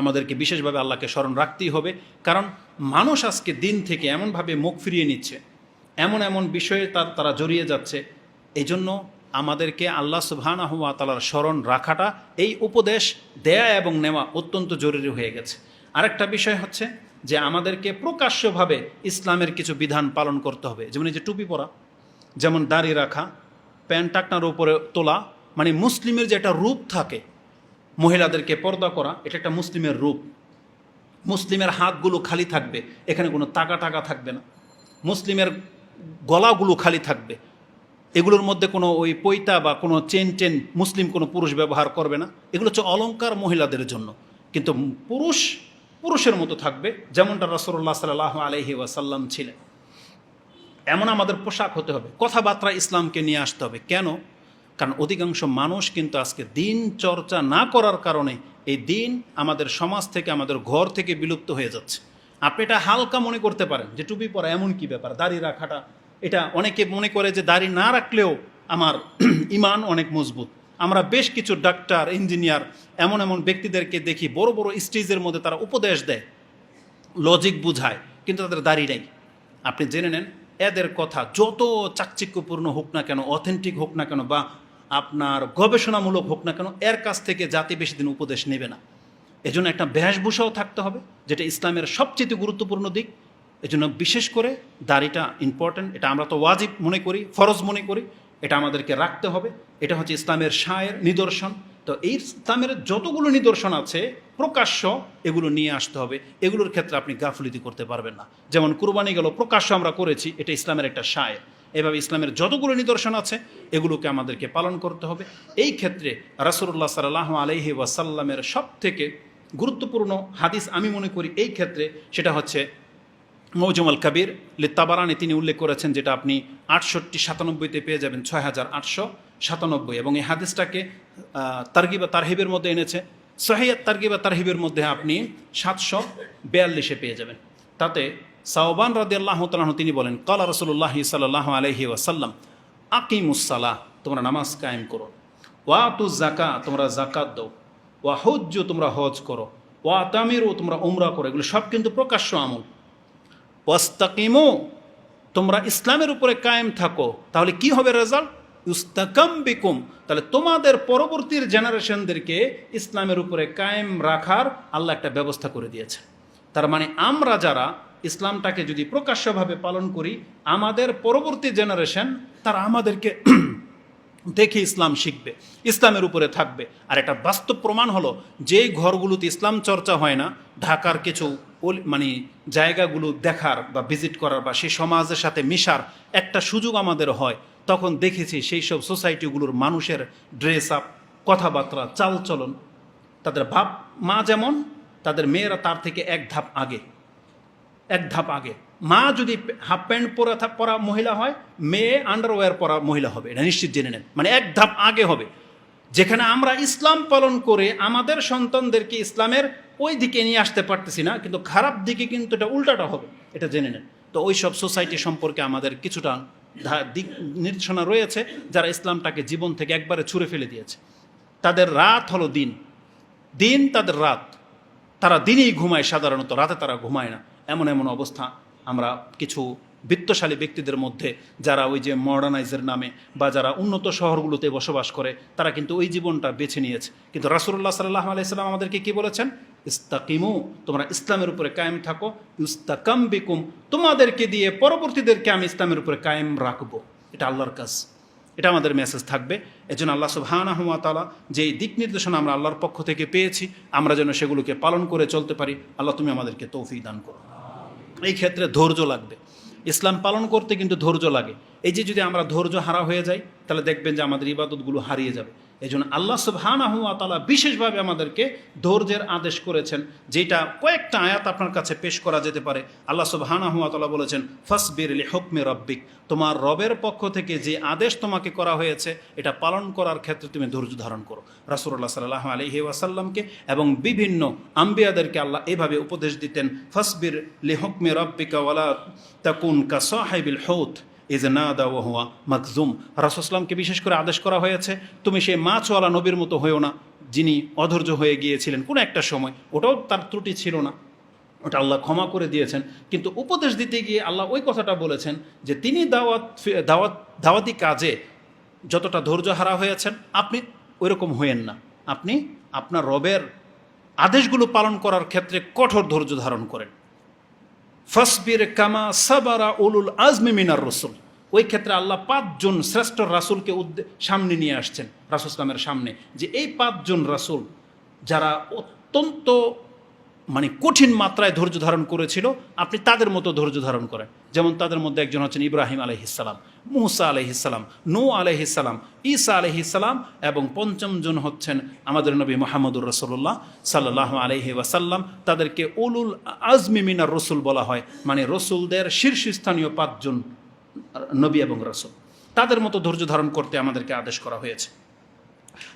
আমাদেরকে বিশেষভাবে আল্লাহকে স্মরণ রাখতেই হবে। কারণ মানুষ আজকে দিন থেকে এমনভাবে মুখ ফিরিয়ে নিচ্ছে, এমন এমন বিষয়ে তার, তারা জড়িয়ে যাচ্ছে। এই জন্য আমাদেরকে আল্লাহ সুবহানাহু ওয়া তাআলার স্মরণ রাখাটা, এই উপদেশ দেয়া এবং নেওয়া অত্যন্ত জরুরি হয়ে গেছে। আরেকটা বিষয় হচ্ছে যে আমাদেরকে প্রকাশ্যভাবে ইসলামের কিছু বিধান পালন করতে হবে। যেমন এই যে টুপি পরা, যেমন দাড়ি রাখা, প্যান্ট টাকনার উপরে তোলা মানে মুসলিমের যে একটা রূপ থাকে মহিলাদেরকে পর্দা করা, এটা একটা মুসলিমের রূপ। মুসলিমের হাতগুলো খালি থাকবে, এখানে কোনো টাকা টাকা থাকবে না। মুসলিমের গলাগুলো খালি থাকবে। এগুলোর মধ্যে কোনো ওই পৈতা বা কোনো চেন চেন মুসলিম কোনো পুরুষ ব্যবহার করবে না। এগুলো হচ্ছে অলংকার মহিলাদের জন্য। কিন্তু পুরুষ, পুরুষের মতো থাকবে, যেমনটা রসল্লাহ সাল্লাহ আলহি ওয়াসাল্লাম ছিলেন। এমন আমাদের পোশাক হতে হবে। কথাবার্তা ইসলামকে নিয়ে আসতে হবে। কেন? কারণ অধিকাংশ মানুষ কিন্তু আজকে দিন চর্চা না করার কারণে এই দিন আমাদের সমাজ থেকে, আমাদের ঘর থেকে বিলুপ্ত হয়ে যাচ্ছে। আপনি এটা হালকা মনে করতে পারেন যে টুপি পরা এমন কি ব্যাপার? দাড়ি রাখাটা। এটা অনেকে মনে করে যে দাড়ি না রাখলেও আমার ইমান অনেক মজবুত। আমরা বেশ কিছু ডাক্তার, ইঞ্জিনিয়ার, এমন এমন ব্যক্তিদেরকে দেখি, বড় বড় স্টেজের মধ্যে তারা উপদেশ দেয়, লজিক বুঝায়, কিন্তু তাদের দাড়ি নেই। আপনি জেনে নেন, এদের কথা যত চাকচিক্যপূর্ণ হোক না কেন, অথেন্টিক হোক না কেন বা আপনার গবেষণামূলক হোক না কেন, এর কাছ থেকে জাতি বেশি দিন উপদেশ নেবে না। এজন্য একটা বেশভূষাও থাকতে হবে, যেটা ইসলামের সবচেয়ে গুরুত্বপূর্ণ দিক। এজন্য বিশেষ করে দাড়িটা ইম্পর্ট্যান্ট এটা আমরা তো ওয়াজিব মনে করি, ফরজ মনে করি, এটা আমাদেরকে রাখতে হবে। এটা হচ্ছে ইসলামের সায়ের নিদর্শন। তো এই ইসলামের যতগুলো নিদর্শন আছে, প্রকাশ্য এগুলো নিয়ে আসতে হবে। এগুলোর ক্ষেত্রে আপনি গাফলিতি করতে পারবেন না। যেমন কুরবানি গেল, প্রকাশ্য আমরা করেছি, এটা ইসলামের একটা সায়ের এভাবে ইসলামের যতগুলো নিদর্শন আছে, এগুলোকে আমাদেরকে পালন করতে হবে। এই ক্ষেত্রে রাসুল্লাহ সাল্লাহ আলহি ওয়াসাল্লামের সব থেকে গুরুত্বপূর্ণ হাদিস আমি মনে করি এই ক্ষেত্রে, সেটা হচ্ছে মৌজুমাল কাবির লিত্তাবারানে তিনি উল্লেখ করেছেন যেটা আপনি আটষট্টি সাতানব্বইতে পেয়ে যাবেন, ছয় হাজার আটশো সাতানব্বই। এবং এই হাদিসটাকে তার্গিবা তারহিবের মধ্যে এনেছে। সহিয়াত তার্গিবা তারহিবের মধ্যে আপনি সাতশো বিয়াল্লিশে পেয়ে যাবেন। তাতে সাওবান রাদি আল্লাহ তালাহ তিনি বলেন, কলা রসুল্লাহ সাল্লাহ আলহি ওয়াসাল্লাম আকিমুসালাহ তোমরা নামাজ কায়েম করো। ওয়া তু জাকা তোমরা জাকাত দাও। ওয়া হজ্জ, তোমরা হজ করো। ওয়া তামিরও তোমরা উমরা করো। এগুলো সব কিন্তু প্রকাশ্য আমল। ওয়াস্তাকিমো, তোমরা ইসলামের উপরে কায়েম থাকো। তাহলে কি হবে রেজাল্ট? ইস্তাকাম বিকুম। তাহলে তোমাদের পরবর্তীর জেনারেশনদেরকে ইসলামের উপরে কায়েম রাখার আল্লাহ একটা ব্যবস্থা করে দিয়েছে তার মানে আমরা যারা ইসলামটাকে যদি প্রকাশ্যভাবে পালন করি, আমাদের পরবর্তী জেনারেশন তারা আমাদেরকে দেখে ইসলাম শিখবে, ইসলামের উপরে থাকবে। আর একটা বাস্তব প্রমাণ হলো যে ঘরগুলোতে ইসলাম চর্চা হয় না, ঢাকার কিছু মানে জায়গাগুলো দেখার বা ভিজিট করার বা সেই সমাজের সাথে মিশার একটা সুযোগ আমাদের হয়, তখন দেখেছি সেই সব সোসাইটিগুলোর মানুষের ড্রেস আপ কথাবার্তা, চালচলন। তাদের ভাব মা যেমন, তাদের মেয়েরা তার থেকে এক ধাপ আগে। এক ধাপ আগে। মা যদি হাফ প্যান্ট পরা পরা মহিলা হয়, মেয়ে আন্ডারওয়্যার পরা মহিলা হবে, এটা নিশ্চিত জেনে নেন। মানে এক ধাপ আগে হবে। যেখানে আমরা ইসলাম পালন করে আমাদের সন্তানদেরকে ইসলামের ওই দিকে নিয়ে আসতে পারতেছি না, কিন্তু খারাপ দিকে কিন্তু এটা উল্টাটা হবে, এটা জেনে নেন। তো ওই সব সোসাইটি সম্পর্কে আমাদের কিছুটা দিক নির্দেশনা রয়েছে, যারা ইসলামটাকে জীবন থেকে একবারে ছুঁড়ে ফেলে দিয়েছে। তাদের রাত হলো দিন। দিন তাদের রাত। তারা দিনেই ঘুমায় সাধারণত, রাতে তারা ঘুমায় না। এমন এমন অবস্থা আমরা কিছু বিত্তশালী ব্যক্তিদের মধ্যে যারা ওই যে মডার্নাইজের নামে বা যারা উন্নত শহরগুলোতে বসবাস করে, তারা কিন্তু ওই জীবনটা বেছে নিয়েছে। কিন্তু রাসুল্লাহ সাল্লাহ আলাইসাল্লাম আমাদেরকে কি বলেছেন? ইস্তাকিমু, তোমরা ইসলামের উপরে কায়েম থাকো। ইস্তাকাম বিকুম, তোমাদেরকে দিয়ে পরবর্তীদেরকে আমি ইসলামের উপরে কায়েম রাখব। এটা আল্লাহর কাজ। এটা আমাদের মেসেজ থাকবে। এজন্য আল্লাহ সুবহানাহুয়া তাআলা যে দিক নির্দেশনা আমরা আল্লাহর পক্ষ থেকে পেয়েছি, আমরা যেন সেগুলোকে পালন করে চলতে পারি। আল্লাহ তুমি আমাদেরকে তৌফিক দান করো। এই ক্ষেত্রে ধৈর্য লাগবে। ইসলাম পালন করতে কিন্তু ধৈর্য লাগে। এই যে যদি আমরা ধৈর্য হারা হয়ে যাই, তাহলে দেখবেন যে আমাদের ইবাদতগুলো হারিয়ে যাবে। এই জন্য আল্লাহ সুবহানাহু ওয়া তাআলা বিশেষভাবে আমাদেরকে ধৈর্যের আদেশ করেছেন, যেটা কয়েকটা আয়াত আপনার কাছে পেশ করা যেতে পারে। আল্লাহ সুবহানাহু ওয়া তাআলা বলেছেন, ফাসবির লি হুকমি রব্বিক তোমার রবের পক্ষ থেকে যে আদেশ তোমাকে করা হয়েছে, এটা পালন করার ক্ষেত্রে তুমি ধৈর্য ধারণ করো। রাসূলুল্লাহ সাল্লাল্লাহু আলাইহি ওয়াসাল্লামকে এবং বিভিন্ন আম্বিয়াদেরকে আল্লাহ এভাবে উপদেশ দিতেন, ফাসবির লি হুকমি রব্বিকা ওয়ালা তাকুন কা সাহিবিল হুত ইজ না দাওয়া হুয়া মাকজুম রাসুসলামকে বিশেষ করে আদেশ করা হয়েছে, তুমি সেই মাছওয়ালা নবীর মতো হয়েও না, যিনি অধৈর্য হয়ে গিয়েছিলেন কোনো একটা সময়। ওটাও তার ত্রুটি ছিল না। ওটা আল্লাহ ক্ষমা করে দিয়েছেন। কিন্তু উপদেশ দিতে গিয়ে আল্লাহ ওই কথাটা বলেছেন যে, তিনি দাওয়াত দাওয়াত, দাওয়াতি কাজে যতটা ধৈর্য হারা হয়েছেন, আপনি ওইরকম হয়েন না। আপনি আপনার রবের আদেশগুলো পালন করার ক্ষেত্রে কঠোর ধৈর্য ধারণ করেন। ফসবির কামা সাবারা উলুল আজমি মিনার রসুল। ওই ক্ষেত্রে আল্লাহ পাঁচজন শ্রেষ্ঠ রাসুলকে সামনে নিয়ে আসছেন, রাসুল ইসলামের সামনে। যে এই পাঁচজন রাসুল যারা অত্যন্ত মানে কঠিন মাত্রায় ধৈর্য ধারণ করেছিল, আপনি তাদের মতো ধৈর্য ধারণ করেন। যেমন তাদের মধ্যে একজন হচ্ছেন ইব্রাহিম আলহিসাল্লাম মুসা আলহিসাল্লাম নু আলহিসাল্লাম ঈসা আলহিসাল্লাম এবং পঞ্চমজন হচ্ছেন আমাদের নবী মোহাম্মদুর রসুল্লাহ সাল্লাহ আলহি ওয়াসাল্লাম। তাদেরকে উলুল আজমি মিনার রসুল বলা হয় মানে রসুলদের শীর্ষস্থানীয় পাঁচজন নবী এবং রসুল। তাদের মতো ধৈর্য ধারণ করতে আমাদেরকে আদেশ করা হয়েছে।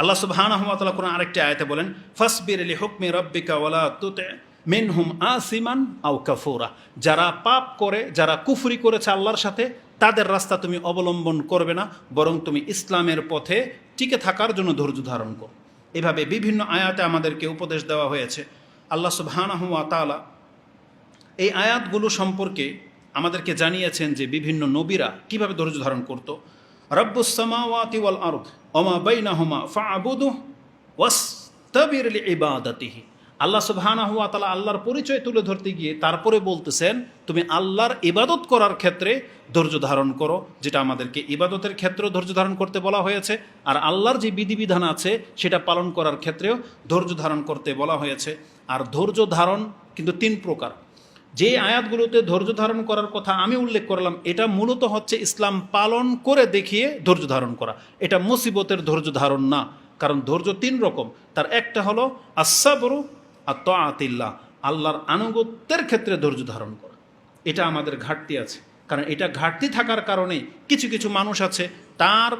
আল্লাহ সুবহান আহমতাল্লাহ কোরআন আরেকটি আয়তে বলেন, ফসবির আলী হুকমি রব্বিকা ওয়ালা তুতে মিনহুম আসিমান আও কাফুরা। যারা পাপ করে, যারা কুফরি করেছে আল্লাহর সাথে, তাদের রাস্তা তুমি অবলম্বন করবে না, বরং তুমি ইসলামের পথে টিকে থাকার জন্য ধৈর্য ধারণ করো। এভাবে বিভিন্ন আয়াতে আমাদেরকে উপদেশ দেওয়া হয়েছে। আল্লাহ সুবহানাহু তাআলা এই আয়াতগুলো সম্পর্কে আমাদেরকে জানিয়েছেন যে বিভিন্ন নবীরা কীভাবে ধৈর্য ধারণ করত। রব্বুসামাওয়াতি ওয়াল আরদ ওমা বাইনাহুমা ফাআবুদু ওয়াস্তাবির লিইবাদাতিহি। আল্লাহ সুবহানাহু ওয়া তাআলা আল্লাহর পরিচয় তুলে ধরতে গিয়ে তারপরে বলতেছেন, তুমি আল্লাহর ইবাদত করার ক্ষেত্রে ধৈর্য ধারণ করো, যেটা আমাদেরকে ইবাদতের ক্ষেত্রেও ধৈর্য ধারণ করতে বলা হয়েছে, আর আল্লাহর যে বিধিবিধান আছে, সেটা পালন করার ক্ষেত্রেও ধৈর্য ধারণ করতে বলা হয়েছে। আর ধৈর্য ধারণ কিন্তু তিন প্রকার। যে আয়াতগুলোতে ধৈর্য ধারণ করার কথা আমি উল্লেখ করলাম, এটা মূলত হচ্ছে ইসলাম পালন করে দেখিয়ে ধৈর্য ধারণ করা। এটা মুসিবতের ধৈর্য ধারণ না, কারণ ধৈর্য তিন রকম। তার একটা হলো আসাবরু আর আতিল্লাহ আল্লাহর আনুগত্যের ক্ষেত্রে ধৈর্য ধারণ করা। এটা আমাদের ঘাটতি আছে, কারণ এটা ঘাটতি থাকার কারণে কিছু কিছু মানুষ আছে, তার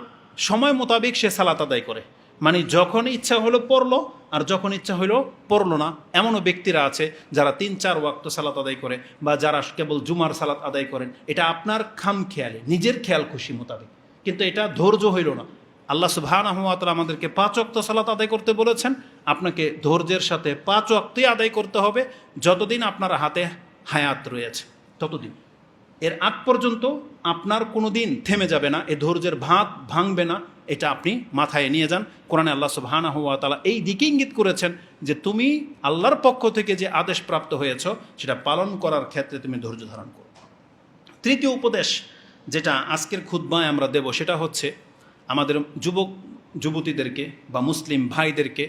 সময় মোতাবেক সে সালাত আদায় করে। মানে যখন ইচ্ছা হলো পড়ল আর যখন ইচ্ছা হলো পড়ল না, এমনও ব্যক্তিরা আছে যারা তিন, চার ওয়াক্ত সালাত আদায় করে বা যারা কেবল জুমার সালাত আদায় করেন। এটা আপনার খাম খেয়ালে, নিজের খেয়াল খুশি মোতাবেক। কিন্তু এটা ধৈর্য হইল না। আল্লাহ সুবহান আহমাতলা আমাদেরকে পাঁচ অক্ত সালাত আদায় করতে বলেছেন। আপনাকে ধৈর্যের সাথে পাঁচ অক্তই আদায় করতে হবে। যতদিন আপনার হাতে হায়াত রয়েছে, ততদিন। এর আগ পর্যন্ত আপনার কোনো দিন থেমে যাবে না, এ ধৈর্যের ভাত ভাঙবে না, এটা আপনি মাথায় নিয়ে যান। কোরআনে আল্লাহ সুবহানা হুয়া তালা এই দিকে ইঙ্গিত করেছেন যে তুমি আল্লাহর পক্ষ থেকে যে আদেশ প্রাপ্ত হয়েছ, সেটা পালন করার ক্ষেত্রে তুমি ধৈর্য ধারণ করো। তৃতীয় উপদেশ যেটা আজকের খুদ্বায় আমরা দেব, সেটা হচ্ছে আমাদের যুবক, যুবতীদেরকে বা মুসলিম ভাইদেরকে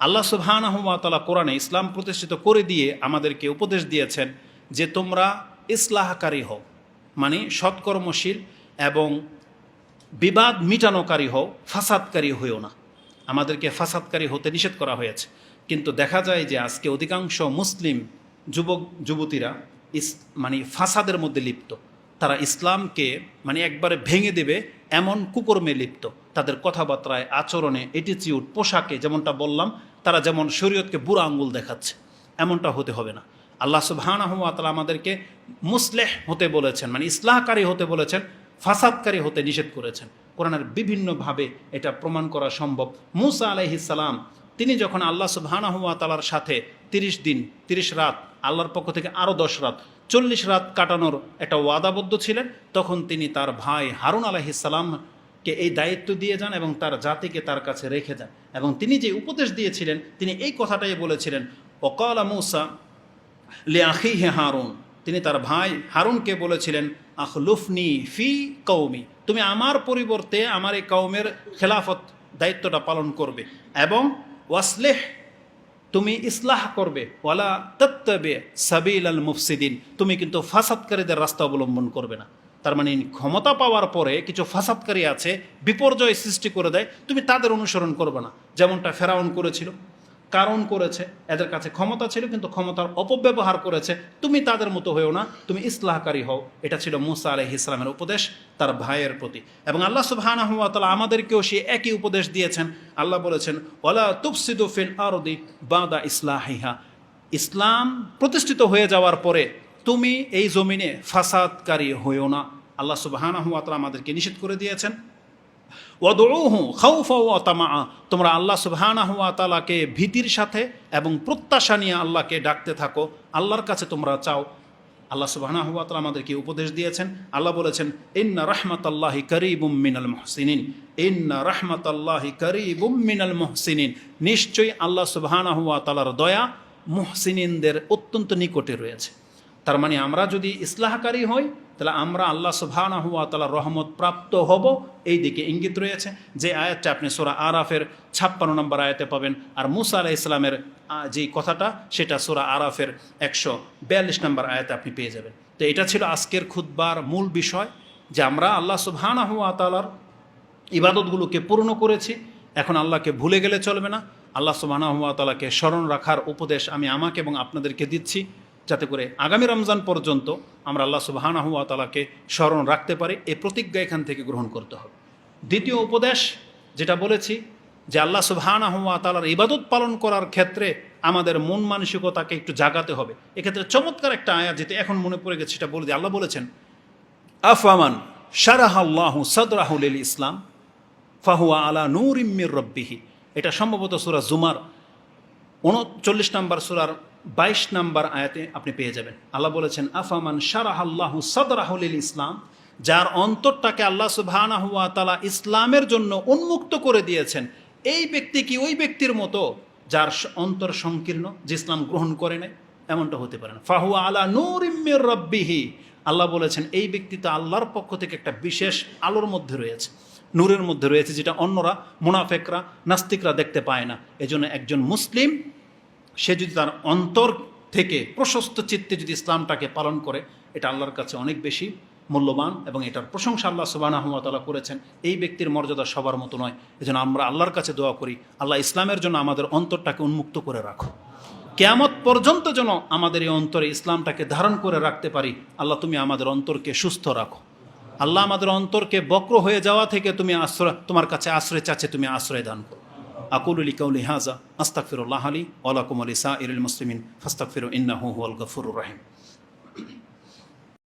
আল্লাহ সুবহানা হুয়া তালা কোরআনে ইসলাম প্রতিষ্ঠিত করে দিয়ে আমাদেরকে উপদেশ দিয়েছেন যে তোমরা ইসলাহকারী হও মানে সৎকর্মশীল এবং বিবাদ মিটানোকারী হও, ফাসাদকারী হইও না। আমাদেরকে ফাসাদকারী হতে নিষেধ করা হয়েছে। কিন্তু দেখা যায় যে আজকে অধিকাংশ মুসলিম যুবক, যুবতীরা ইস মানে ফাসাদের মধ্যে লিপ্ত। তারা ইসলামকে মানে একবারে ভেঙে দেবে এমন কুকর্মে লিপ্ত। তাদের কথাবার্তায়, আচরণে এটিচিউড পোশাকে যেমনটা বললাম, তারা যেমন শরীয়তকে বুড়া আঙ্গুল দেখাচ্ছে, এমনটা হতে হবে না। আল্লাহ সুবহান আমাদেরকে মুসলেহ হতে বলেছেন মানে ইসলাহকারী হতে বলেছেন, ফাসাদকারী হতে নিষেধ করেছেন। কোরআনের বিভিন্নভাবে এটা প্রমাণ করা সম্ভব। মুসা আলাইহিসালাম তিনি যখন আল্লাহ সুবহান আহমাতালার সাথে তিরিশ দিন, তিরিশ রাত, আল্লাহর পক্ষ থেকে আরও দশ রাত, চল্লিশ রাত কাটানোর একটা ওয়াদাবদ্ধ ছিলেন, তখন তিনি তার ভাই হারুন আলাইহিসালামকে এই দায়িত্ব দিয়ে যান এবং তার জাতিকে তার কাছে রেখে যান। এবং তিনি যে উপদেশ দিয়েছিলেন, তিনি এই কথাটাই বলেছিলেন, ওকালা মুসা লে আখি হে হারুন। তিনি তার ভাই হারুনকে বলেছিলেন, আখলুফনি ফি কৌমি তুমি আমার পরিবর্তে আমার এই কৌমের খেলাফত দায়িত্বটা পালন করবে এবং ওয়াসলেহ, তুমি ইসলাহ করবে। ওয়ালা তত্তবে সাবিল আল মুফসিদিন। তুমি কিন্তু ফাসাদকারীদের রাস্তা অবলম্বন করবে না। তার মানে ক্ষমতা পাওয়ার পরে কিছু ফাসাদকারী আছে, বিপর্যয় সৃষ্টি করে দেয়। তুমি তাদের অনুসরণ করবে না। যেমনটা ফেরাউন করেছিল। কারণ করেছে, এদের কাছে ক্ষমতা ছিল কিন্তু ক্ষমতার অপব্যবহার করেছে। তুমি তাদের মতো হয়েও না, তুমি ইসলাহকারী হও। এটা ছিল মুসা আলহ ইসলামের উপদেশ, তার ভাইয়ের প্রতি। এবং আল্লাহ সুবহানা হুয়া আমাদেরকেও সে একই উপদেশ দিয়েছেন। আল্লাহ বলেছেন ওলা তুফসিদু ফিল আরদি বাদা ইসলাহিহা। ইসলাম প্রতিষ্ঠিত হয়ে যাওয়ার পরে তুমি এই জমিনে ফাসাদকারী হইও না। আল্লাহ সুবাহানা হুয়াতলা আমাদেরকে নিষেধ করে দিয়েছেন। ওয়াদুহু খাউফা ওয়া তামা তোমরা আল্লাহ সুবহানা হুয়া তালাকে ভীতির সাথে এবং প্রত্যাশা নিয়ে আল্লাহকে ডাকতে থাকো। আল্লাহর কাছে তোমরা চাও। আল্লাহ সুবহানা হুয়া তালা আমাদেরকে উপদেশ দিয়েছেন। আল্লাহ বলেছেন, ইন্না রহমতাল্লাহি করিবুম মিনাল মুহসিনিন। ইন্না রহমতাল্লাহি করিবুম মিনাল মুহসিনিন। নিশ্চয়ই আল্লাহ সুবহানা হুয়া তালার দয়া মুহসিনিনদের অত্যন্ত নিকটে রয়েছে। তার মানে আমরা যদি ইসলাহকারী হই তাহলে আমরা আল্লাহ সুবহানা হুয়া তালার রহমত প্রাপ্ত হব। এই দিকে ইঙ্গিত রয়েছে যে আয়াতটা আপনি সোরা আরাফের ছাপ্পান্ন নম্বর আয়াতে পাবেন আর মুসা আলাহ ইসলামের যেই কথাটা সেটা সোরা আরাফের একশো বিয়াল্লিশ নম্বর আয়াতে আপনি পেয়ে যাবেন। তো এটা ছিল আজকের খুদ্বার মূল বিষয় যে আমরা আল্লাহ সুবহানা হুয়া তালার ইবাদতগুলোকে পূর্ণ করেছি। এখন আল্লাহকে ভুলে গেলে চলবে না। আল্লাহ সুবাহ তালাকে স্মরণ রাখার উপদেশ আমি আমাকে এবং আপনাদেরকে দিচ্ছি। যাতে করে আগামী রমজান পর্যন্ত আমরা আল্লাহ সুবাহানা হুয়া তালাকে স্মরণ রাখতে পারি এই প্রতিজ্ঞা এখান থেকে গ্রহণ করতে হবে। দ্বিতীয় উপদেশ যেটা বলেছি যে আল্লাহ সুবাহানা হুয়া তালার ইবাদত পালন করার ক্ষেত্রে আমাদের মন মানসিকতাকে একটু জাগাতে হবে। এক্ষেত্রে চমৎকার একটা আয়া যেটা এখন মনে পড়ে গেছে, সেটা বলে দিই আল্লাহ বলেছেন আফামান শারাহ আল্লাহ সদরাহুল ইসলাম, ফাহুয়া আলা নূর ইম্মির রব্বিহি। এটা সম্ভবত সুরা জুমার উনচল্লিশ নম্বর সুরার বাইশ নাম্বার আয়াতে আপনি পেয়ে যাবেন। আল্লাহ বলেছেন, আফামান শারাহ আল্লাহু সদরাহুল ইসলাম, যার অন্তরটাকে আল্লাহ সুবহানাহু ওয়া ইসলামের জন্য উন্মুক্ত করে দিয়েছেন, এই ব্যক্তি কি ওই ব্যক্তির মতো যার অন্তর সংকীর্ণ, যে ইসলাম গ্রহণ করে নাই? এমনটা হতে পারে না। ফাহুয়া আলা নূর ইম্মির রব্বিহি, আল্লাহ বলেছেন, এই ব্যক্তি তো আল্লাহর পক্ষ থেকে একটা বিশেষ আলোর মধ্যে রয়েছে। নূরের মধ্যে রয়েছে যেটা অন্যরা, মুনাফেকরা, নাস্তিকরা দেখতে পায় না। এজন্য একজন মুসলিম সে যদি তার অন্তর থেকে প্রশস্ত চিত্তে যদি ইসলামটাকে পালন করে, এটা আল্লাহর কাছে অনেক বেশি মূল্যবান এবং এটার প্রশংসা আল্লাহ সুবাহ করেছেন। এই ব্যক্তির মর্যাদা সবার মতো নয়। এজন্য আমরা আল্লাহর কাছে দোয়া করি, আল্লাহ ইসলামের জন্য আমাদের অন্তরটাকে উন্মুক্ত করে রাখো। কেয়ামত পর্যন্ত যেন আমাদের এই অন্তরে ইসলামটাকে ধারণ করে রাখতে পারি, আল্লাহ তুমি আমাদের অন্তরকে সুস্থ রাখো। আল্লাহ আমাদের অন্তরকে বক্র হয়ে যাওয়া থেকে তুমি আশ্রয়, তোমার কাছে আশ্রয় চাচ্ছে, তুমি আশ্রয় দান করো। أقول لقولي هذا أستغفر الله لي ولكم ولسائر المسلمين فاستغفروا إنه هو الغفور الرحيم.